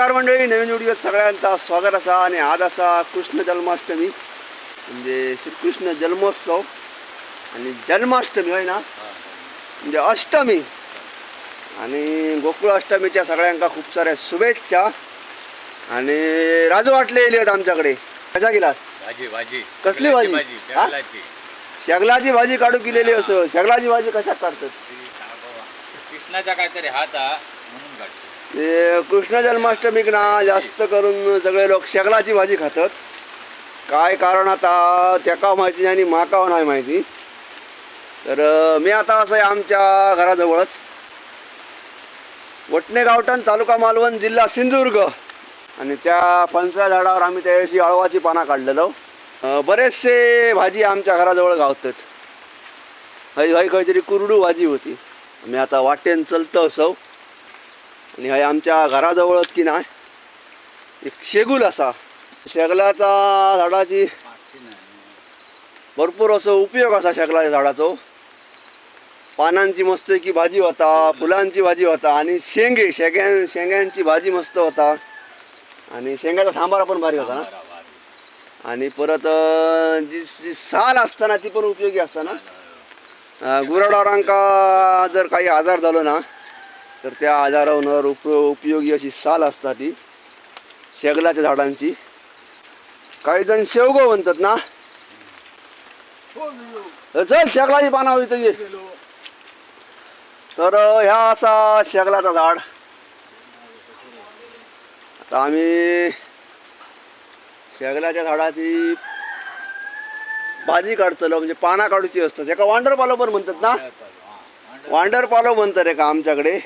नमस्कार मंडळी नवीन व्हिडिओ सगळ्यांचा स्वागत असा आणि आज असा कृष्ण जन्माष्टमी म्हणजे श्रीकृष्ण जन्मोत्सव आणि जन्माष्टमी होय ना? म्हणजे अष्टमी. आणि गोकुळ अष्टमीच्या सगळ्यांका खूप साऱ्या शुभेच्छा. आणि राजू वाटले येले आहेत आमच्याकडे. कशा गेला भाजी भाजी. कसली भाजी? हा? शेगलाची भाजी काढू केलेली असं. शेगलाची भाजी कशा काढतात. कृष्णाचा काहीतरी हात हा म्हणून काढतो. कृष्ण जन्माष्टमीक ना जास्त करून सगळे लोक शेगलाची भाजी खातात. काय कारण आता त्याका माहिती आणि माका नाही माहिती. तर मी आता असं आहे आमच्या घराजवळच. वटणे गावठण तालुका मालवण जिल्हा सिंधुदुर्ग. आणि त्या फणसा झाडावर आम्ही त्या दिवशी अळवाची पानं काढलेलो. बरेचसे भाजी आमच्या घराजवळ गावतात. हय भाई काहीतरी कुरडू भाजी होती. मी आता वाटेन चलतं असो. आणि हे आमच्या घराजवळच की नाही? एक शेगूल असा. शेगलाचा झाडाची भरपूर असं उपयोग असा शेगलाच्या झाडाचो. पानांची मस्त की भाजी होता फुलांची भाजी होता आणि शेंगे शेंग्यां शेंग्यांची भाजी मस्त होता. आणि शेंगाचा सांबार पण भारी होता ना? आणि परत जी जी साल असताना ती पण उपयोगी असताना गुराडारांका जर काही आजार झालो ना तर त्या आजारावर उप उपयोगी अशी साल असतात ती शेगलाच्या झाडांची. काही जण शेवगो म्हणतात ना. चल शेगलाची पाना होती ये तर ह्या असा शेगलाचा झाड. आता आम्ही शेगलाच्या झाडाची भाजी काढतलो म्हणजे पाना काढूची असतात. एका वांडर पालो पण म्हणतात ना. वांडर पालो म्हणतात एका आमच्याकडे.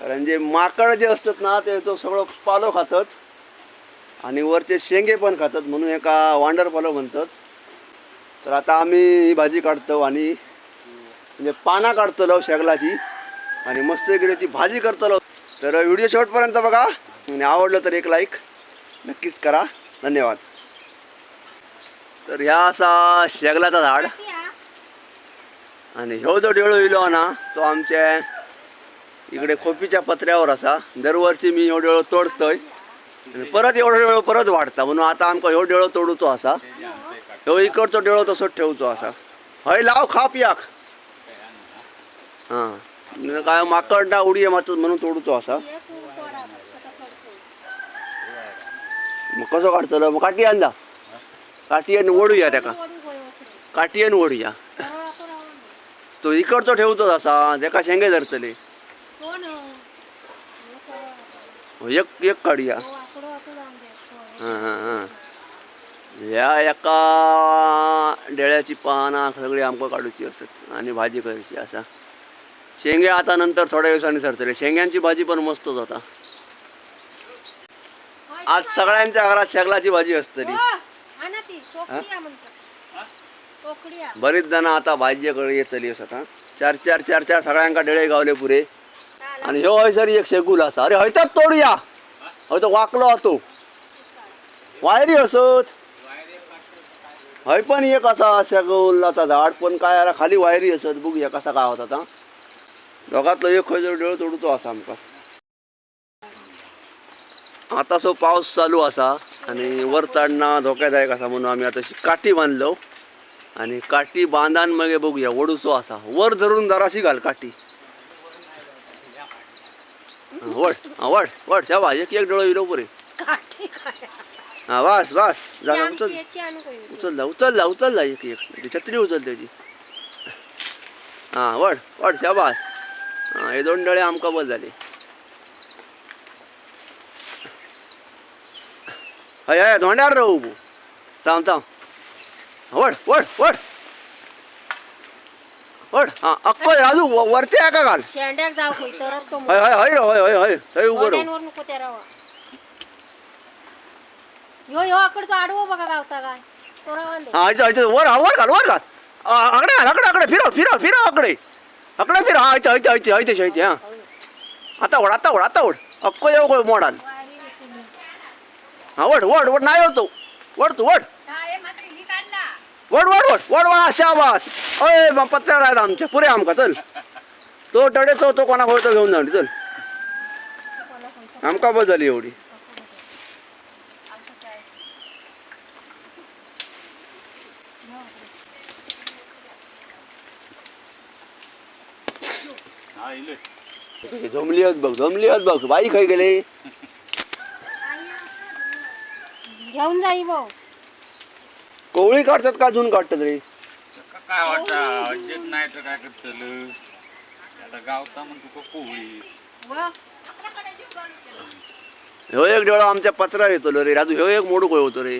कारण जे माकड जे असतात ना ते तो सगळं पालो खातात आणि वरचे शेंगे पण खातात म्हणून एका वांडर पालो म्हणतात. तर आता आम्ही ही भाजी काढतो आणि म्हणजे पाना काढतलो शेगलाची आणि मस्त त्याची भाजी करतलो तर व्हिडिओ शेवटपर्यंत बघा आणि आवडलं तर एक लाईक नक्कीच करा. धन्यवाद. तर ह्या असा शेगलाचा झाड. आणि ह्यो जो डेळो इलो ना तो आमच्या इकडे खोपीच्या पत्र्यावर असा. दरवर्षी मी ह्यो डेळो तोडतोय. आणि परत एवढो वेळ परत वाढता. म्हणून आता आमकां ह्यो डेळो तोडूचो असा. ह्यो इकडचो डेळो तसोच ठेवचो असा. हय लाव खा पियाक हां. म्हणजे काय माकड ना उडी मात म्हणून तोडूचो असा. मग कसो काढतलो? मग काठी जा. काटयेन ओडूया ओढूया त्याका. काठी ओढूया. तो इकडचो ठेवचोच असा. जेका शेंगे धरतले हो, एक एक काढूया हां हां हां ह्या एका डेळ्याची पानां सगळी आमकां काडूची असतात आणि भाजी करची असा. शेंगे आता नंतर थोड्या दिवसांनी सरतले शेंग्यांची भाजी पण मस्त जाता आज सगळ्यांच्या घरात शेगलाची भाजी असतली बरीच जण आता भाज्येकडे येतली असत हा. चार चार चार चार सगळ्यांका डेळे गावले पुरे. आणि ह्यो हयसर एक शेगूल आसा अरे हयताच तोडूया हय तो वाकलो होतो वायरी असत. हय पण एक असा शेगुलाचा झाड पण काय आला खाली वायरी असत. बघूया कसा काय होता आता. दोघातलो एक खंयचो डेळ तोडूचो असा आमकां आता सो चालू असा आणि वर चढणं धोक्यादायक असा म्हणून आम्ही आता काठी बांधलो. आणि काठी बांधान मग बघूया वडूचो असा. वर धरून जराशी घाल काठी. वड वड वड शाबा एक एक डोळो इलो पुरे. हा वास वास. उचल. एक एक. छत्री उचल त्याची. हा वड वड शाबास. हा हे दोन डळे आमका बस झाले. हय हय धोंड्यार राहू थांब थांब. वड वड वड वड हा अक्को राजू व- वरती आहे का घाल? शेंड्याक जाव खंय तरच तो हय हय हय रे, हय हय हय हय उभं राहू मोड्यांवर नको त्या रावा. ह्यो ह्यो आकडचो आडवो बघा गावता काय. तो रावा दे हा वर हा वर घाल वर घाल. आ, आकडे घाल आकडे आकडे फिरव फिरव फिरव आकडे. आकडे फिरव हा हयचं हयचं हयचं हयचं हयचं हा. आता ओढ आता ओढ आता ओढ. अक्को येऊ गो मोडाल. हा वड वड वड नाही होतो वड तू वड वड वड वड वड वड शाबास अय बा पत्र्यावर आहेत आमच्या. पुरे आमका चल. तो टडे तो तो कोणा तो घेऊन जाऊ चल. आमका बस झाली एवढी. जमली आहेत बघ जमली आहेत बघ. बाई खाई गेले? घेऊन जाई भाऊ. कोवळी काढतात का अजून काढतात रे? काय वाटतं नाही तर काय करतलं? आता गावता मग तुका कोळी ह्यो एक डोळा आमच्या पत्र्यावर येतो रे राजू ह्यो एक मोडू काय होतो रे.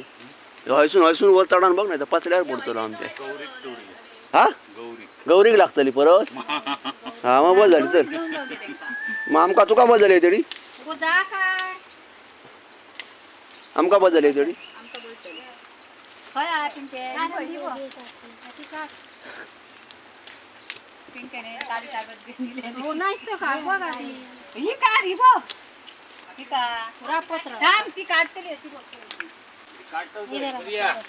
ह्यो हयसून हयसून वर चढान बघ नाही तर पत्र्यावर पडतो आमच्या. हा? गौरी गौरीक लागतली परत? हा मग बस झाली चल. मग आमका तुका बस झाली तरी तू जा काय आमका बस झाली तरी काय आहे पिंटे हो नाही तर काय बघा ती पुरापत्र काढतो इले घरी या. राहा.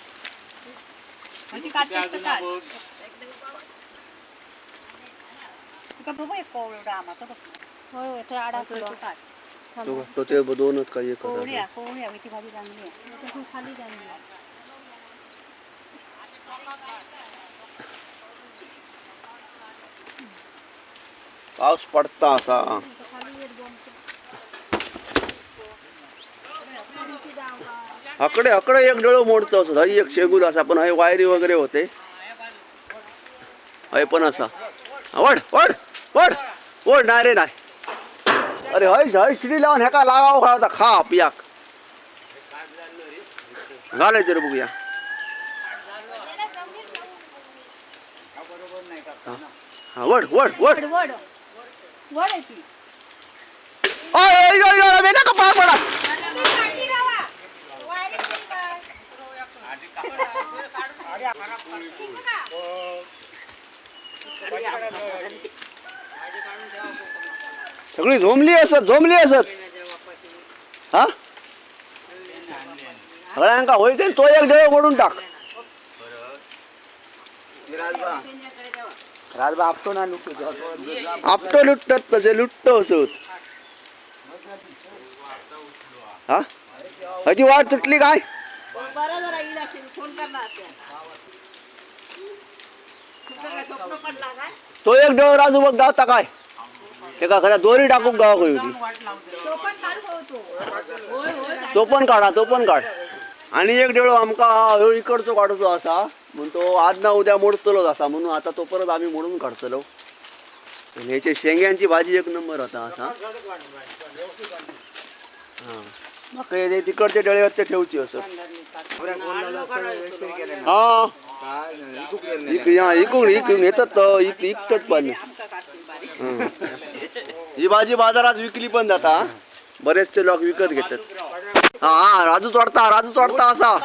त्या अजून बघ. होय होय ते अडकलो तो तो ते दोनच काही एक होता. त्यातून खाली जाऊन पाऊस पडता असा. हकडे हकडे एक डोळं मोडतो असं. हई एक शेगूल असा पण हय वायरी वगैरे होते. हय पण असा. वड वड वड वड नाही रे नाही. अरे हय हय शिडी लावून ह्याका लागाव खावता खा पियाक घालायचं रे बघूया. हा वड वड वड वड. वड आहे ती. वेला का पाय पडा. सगळी झोमली असत झोमली असत. हा? सगळ्यांका होईते तो एक डोळे मोडून टाक. राजबा आपतो ना तसे म्हणजे लुटतो असत हा? वाट तुटली काय? तो एक डोळ राजू बघ गावता काय? एका खरा दोरी टाकून गावा होती. तो पण काढा तो पण काढ. आणि एक डेळो आमका ह्यो इकडचो काढतो म्हणून तो आज ना उद्या मोडतलोच असा म्हणून आता तो परत आम्ही मोडून काढतलो. आणि शेंग्यांची भाजी एक नंबर होता असा. हां. हे तिकडचे डळे आहेत ते ठेवची असं. हा. इकून इकून येतात तर इक पण. ही. भाजी बाजारात विकली पण जाता बरेचसे लोक विकत घेतात. हा हा राजू तोडता राजू तोडता असा.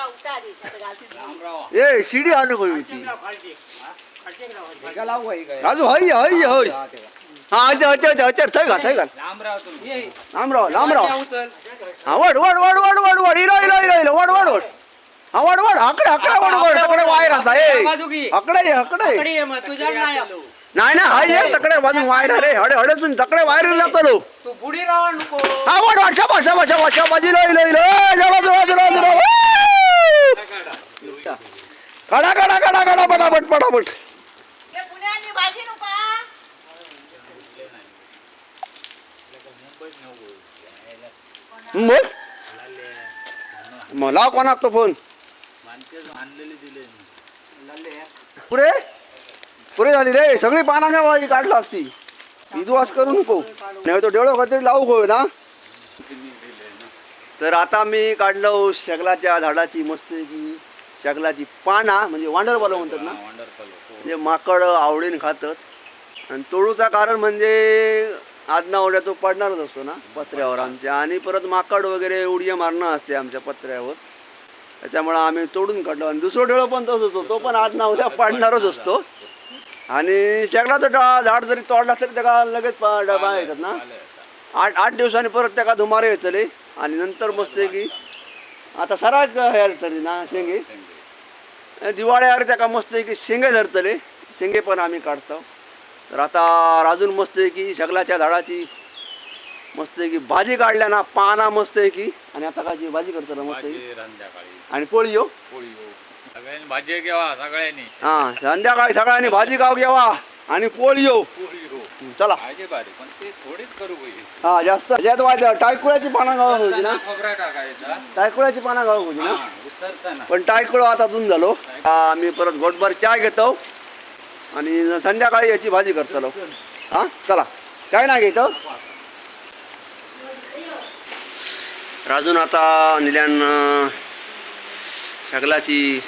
ए शिडी आणू होती राजू हय हय हय हा अच्छा अच्छा अच्छा अच्छा थंय घाल थंय घाल. लांब राव लांब राव हा वड वड वड वड वड वड. इलो इलो इलो इलो. वड वड वड. हा वड वड. आकडे आकडे वड वड. तकडे वायर असा. ए आकडे ये, आकडे नाही. ना हाय ये तकडे बाजून वायर रे. हडे हडेसून तकडे वायर जातलो तू बुडी राहा नको. हा वड वड. शबा शबा शबा शबा. इलो इलो इलो. ए, जरा जरा जरा जरा. काढा काढा काढा काढा पटापट पटापट. मग? मला कोणाक तो फोन? पुरे? पुरे झाली रे. सगळी पाना घ्या काढला असती. विद्वास करू नको. नाही तो डेळो काहीतरी लावू होय ना? तर आता मी काढलो शगलाच्या झाडाची मस्त की शगलाची पाना म्हणजे वांडरवाला म्हणतात ना? वंडरफुल म्हणजे माकड आवडीने खातात. आणि तोडूचा कारण म्हणजे आज ना उद्या तो पडणारच असतो ना पत्र्यावर आमच्या. आणि परत माकड वगैरे उडीया मारणं असते आमच्या पत्र्यावर. त्याच्यामुळं आम्ही तोडून काढलो. आणि दुसरं डेळो पण तसंच होतो तो पण आज ना उद्या पडणारच असतो. आणि शेगलाचं डा- झाड जरी तोडला तरी त्याला लगेच डबा येतात ना. आठ आठ दिवसांनी परत त्याला धुमारे येतले. आणि नंतर मस्त की आता सराग हे तरी ना शेंगे. दिवाळ्यावर त्याका मस्त की शेंगे धरतले. शेंगे पण आम्ही काढतो. तर आता राजून मस्त की शगलाच्या झाडाची मस्त की भाजी काढल्या ना पाना मस्त आहे की. आणि आता काय भाजी करतो ना मस्त आणि पोळी हो. हो. सगळ्यांनी भाजी घ्यावा सगळ्यांनी. हा संध्याकाळी सगळ्यांनी भाजी गाव घ्यावा आणि पोळी हो. पोळी हो. चला. पाहिजे भारी पण ते थोडीच करू पाहिजे हा जास्त. ज्यात व्हायचं टायकुळ्याची पानं गाव होती ना? खोबरा टाकायचा. टायकुळ्याची पानं गाव होती ना? उतरताना पण टायकुळं आता तुम्ही झालो. हा, मी परत घोटभर चाय घेतो. आणि संध्याकाळी याची भाजी करतलो हा चला. काय नाही घेतो राजून आता निल्यान शगलाची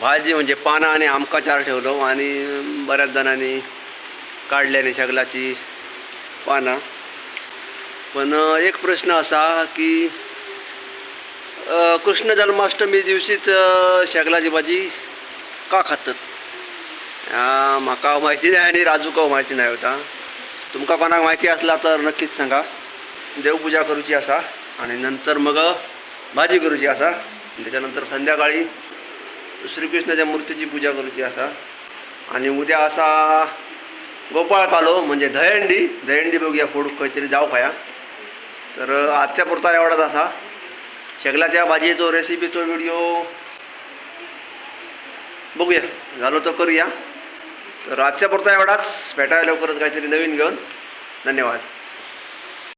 भाजी म्हणजे पानं आणि आमका चार ठेवलो. आणि बऱ्याच जणांनी काढल्याने शगलाची पानं. पण एक प्रश्न असा की कृष्ण जन्माष्टमी दिवशीच शेगलाची भाजी का खातात? म्हाका माहिती नाही आणि राजूका माहिती नाही होता. तुमका कोणाक माहिती असला तर नक्कीच सांगा. देवपूजा करूची असा आणि नंतर मग भाजी करूची असा. त्याच्यानंतर संध्याकाळी श्रीकृष्णाच्या मूर्तीची पूजा करूची असा. आणि उद्या असा गोपाळ कालो म्हणजे दहंडी दहंडी बघूया फोड काहीतरी जाऊ खाया. तर आजच्या पुरता एवढाच असा. शेगलाच्या भाजीचो रेसिपीचो व्हिडिओ बघूया. झालो तर करूया. तर आजच्या पुरता एवढाच. भेटायला लवकरच काहीतरी नवीन घेऊन. धन्यवाद.